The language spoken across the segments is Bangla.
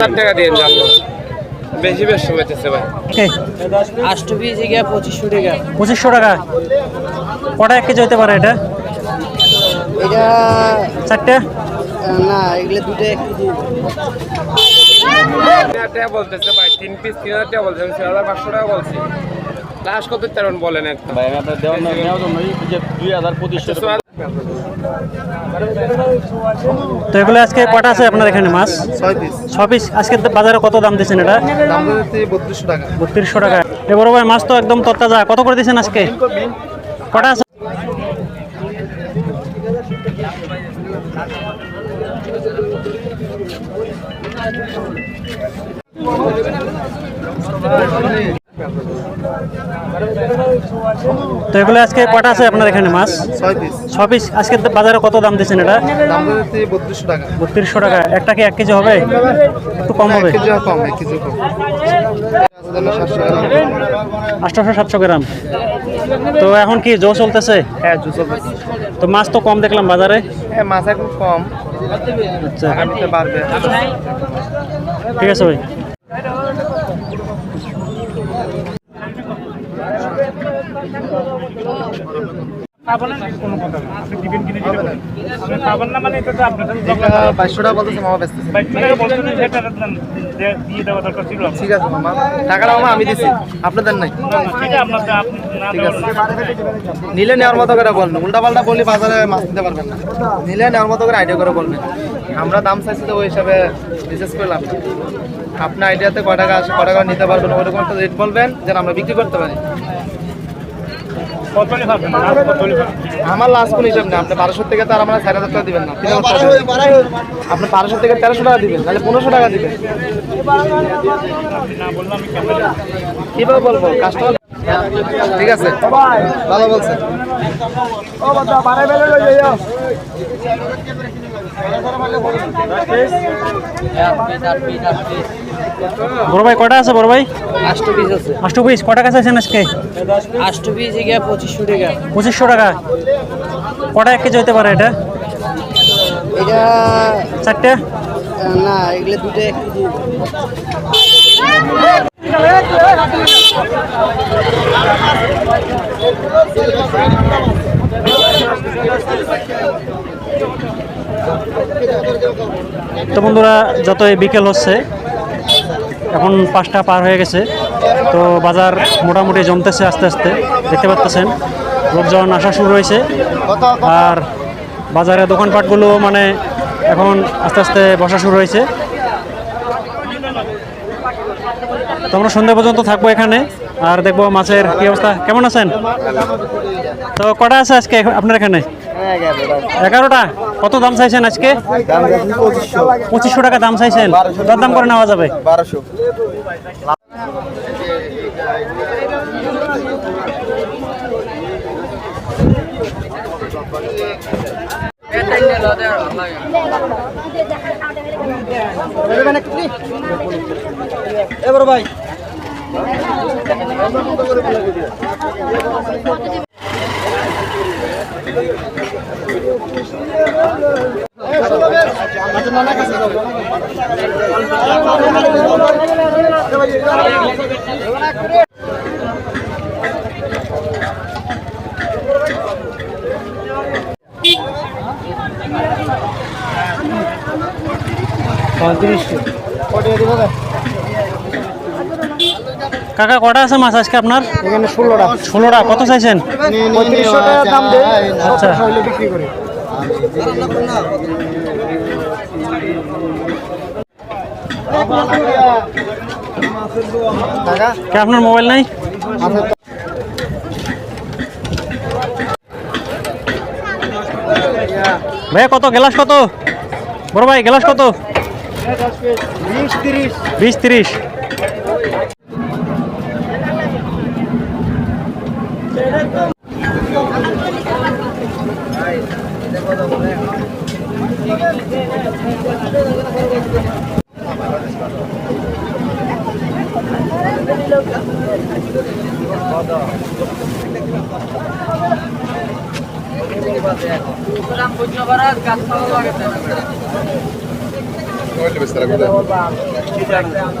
হাজার টাকা দিয়ে জানলো বেশি বেশ হইতেছে ভাই। কে? পিস গিয়া পঁচিশশো টাকা। পঁচিশশো টাকা? কটা এক কেজি হতে পারে এটা? এটা চারটে? না এগুলো দুটো এক কেজি। হাজার টাকা বলতেছে ভাই তিন পিস তিন হাজার টাকা বলছে হাজার পাঁচশো টাকা বলছি। লাস্ট কত তেরন বলেন একটা। ভাই আপনার দেওয়ার দুই হাজার পঁচিশশো টাকা। তো এগুলো আজকে কটা আছে আপনার এখানে মাছ? ছয় পিস ছ পিস আজকে বাজারে কত দাম দিচ্ছেন এটা? বত্রিশশো টাকা। বত্রিশশো টাকা। এ বড় ভাই মাছ তো একদম তরতাজা। কত করে দিচ্ছেন আজকে? কটা আছে? তো এগুলো আজকে কটা আছে আপনার এখানে মাছ? ছয় পিস ছ পিস আজকে বাজারে কত দাম দিচ্ছেন এটা? বত্রিশশো টাকা। বত্রিশশো টাকা। একটা কি এক কেজি হবে? একটু কম হবে। কম এক কেজি কম। সাতশো গ্রাম আটশোশো সাতশো গ্রাম। তো এখন কি জো চলতেছে? হ্যাঁ দুশো পিস তো মাছ তো কম দেখলাম বাজারে। হ্যাঁ মাছ এখন কম। আচ্ছা। ঠিক আছে ভাই এটা বাইশশো টাকা বলতেছে মামা বেচতেছে ঠিক আছে মামা। টাকাটা মামা আমি দিছি। আপনাদের নাই। ঠিক আছে নিলে নেওয়ার মতো করে বলবেন। উল্টা পাল্টা বললে বাজারে মাছ নিতে পারবেন না। নিলে নেওয়ার মতো করে আইডিয়া করে বলবেন। আমরা দাম চাইছি তো ওই হিসাবে বিশেষ করে লাভ আপনার আইডিয়াতে কয় টাকা কয় টাকা নিতে পারবেন ওরকম একটা রেট বলবেন যেন আমরা বিক্রি করতে পারি। আমার লাস্ট কোন হিসাব না আপনি বারোশো থেকে তো আমার চার হাজার টাকা দিবেন। না। আপনি বারোশো থেকে তেরোশো টাকা দিবেন। তাহলে পনেরোশো টাকা দিবেন। কীভাবে বলব? কাস্টমার ঠিক আছে। ভালো বলছে বড় ভাই কটা আছে বড় ভাই? আষ্ট পিস আছে। আষ্ট পিস কটা কাছে আছেন আজকে? আষ্ট পিস গিয়া পঁচিশশো টাকা। পঁচিশশো টাকা। কটা এক কেজি হতে পারে এটা? এটা চারটে? না এগুলো দুটো এক কেজি। তো বন্ধুরা, যতই বিকেল হচ্ছে, এখন পাঁচটা পার হয়ে গেছে। তো বাজার মোটামুটি জমতেছে আস্তে আস্তে, দেখতে পাচ্ছেন লোকজন আসা শুরু হয়েছে। আর বাজারে দোকানপাটগুলো মানে এখন আস্তে আস্তে বসা শুরু হয়েছে। তো আমরা সন্ধ্যা পর্যন্ত থাকব এখানে, আর দেখব মাছের কি অবস্থা। কেমন আছেন? তো কটা আছে আজকে আপনার এখানে? এগারোটা? কত দাম চাইছেন আজকে? পঁচিশশো টাকা দাম চাইছেন। দাম করে নেওয়া যাবে। বারোশো এবার ভাই। পঁয়ত্রিশশো কটি দিব কাকা কটা আছে মাছ আজকে আপনার? এখানে ষোলোটা। ষোলোটা। কত চাইছেন? দাম আচ্ছা। কে আপনার মোবাইল নাই? ভাইয়া কত? গ্লাস কত? বড় ভাই গ্লাস কত? বিশ তিরিশ। বিশ তিরিশ। Gracias.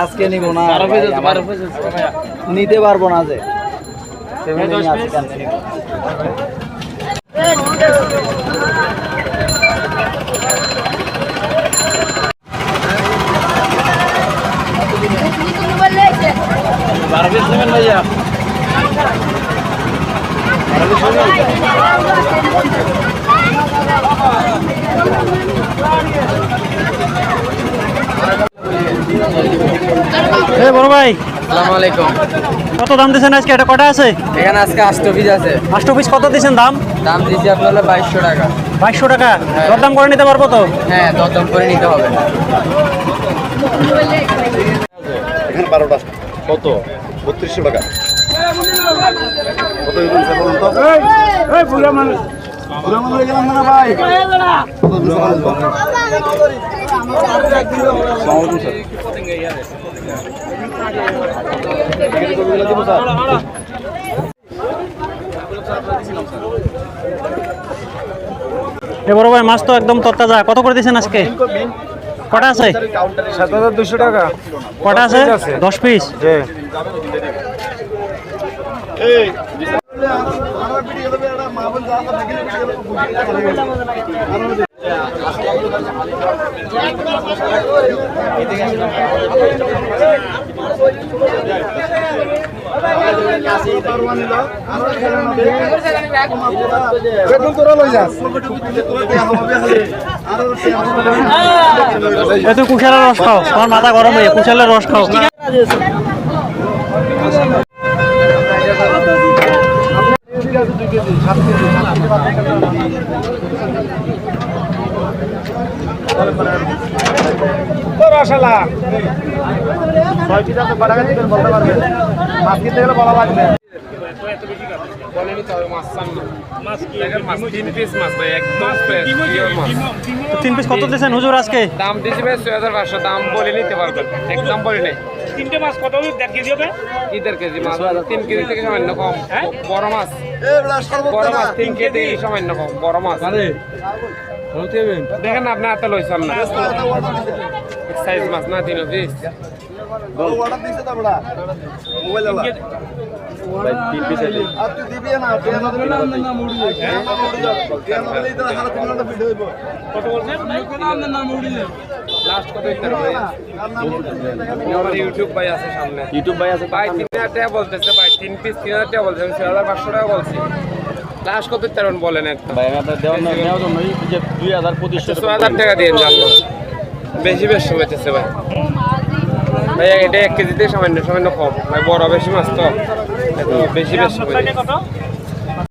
আজকে নিব না নিতে পারব না যে। বারো পিস নেবেন ভাইয়া। এ বড় ভাই। আসসালামু আলাইকুম। কত দাম দিচ্ছেন আজকে? এটা কটা আছে? এখানে আজকে আষ্ট পিস আছে। আষ্ট পিস কত দিচ্ছেন দাম? দাম দিচ্ছি আপনার হলো বাইশশো টাকা। বাইশশো টাকা। দরদাম করে নিতে পারব তো? হ্যাঁ দরদাম করে নিতে হবে। এখানে বারোটা কত? বত্রিশশো টাকা। কত বলুন তো বুড়া মানুষ হয়ে গেলাম না ভাই কত বুড়া? এ ভাই মাছ তো একদম তরতাজা। কত করে দিচ্ছেন আজকে? কটা আছে? সাত হাজার দুশো টাকা। কটা আছে? দশ পিস কুশালের রস খাও তোমার মাথা গরম হয়ে কুশালের রস খাও। মাছ কিনতে গেলে বলা লাগবে। বলেনি তো মাছ চান না দেখেন মাছ তিন পিস মাছ ভাই একদম fresh, pure তিন পিস কত দিচ্ছেন হুজুর আজকে? দাম দিয়েছি ভাই ছয় হাজার পাঁচশো দাম বলে নিতে পারবেন একদম বলে নেই। তিনটে মাছ কত দেড় কেজি হবে? কি দেড় কেজি মাছ? তিন কেজি থেকে সামান্য কম। বড় মাছ। বড় মাছ তিন কেজি সামান্য কম। বড় মাছ। দেখেন না আপনি হাতে লইছেন না। সাইজ মাছ না তিন পিস হইব। কত বলছেন? লাস্ট কত দিতে হবে আমার ইউটিউব ভাই আছে সামনে। ইউটিউব ভাই আছে ভাই তিন হাজার টাকা বলতেছে ভাই। তিন পিস তিন হাজার টাকা বলছে। আমি ছয় হাজার পাঁচশো টাকা বলছি। লাস্ট কত বলেন একটা। ভাই আমি আপনার দেওয়ার নেওয়ার জন্য দুই হাজার পঁচিশশো ছয় হাজার টাকা দিয়ে জানলো বেশি বেশি হইতেছে ভাই। ভাই এটা এক কেজিতে সামান্য সামান্য কম। ভাই বড় বেশি মাছ তো। বেশি বেশি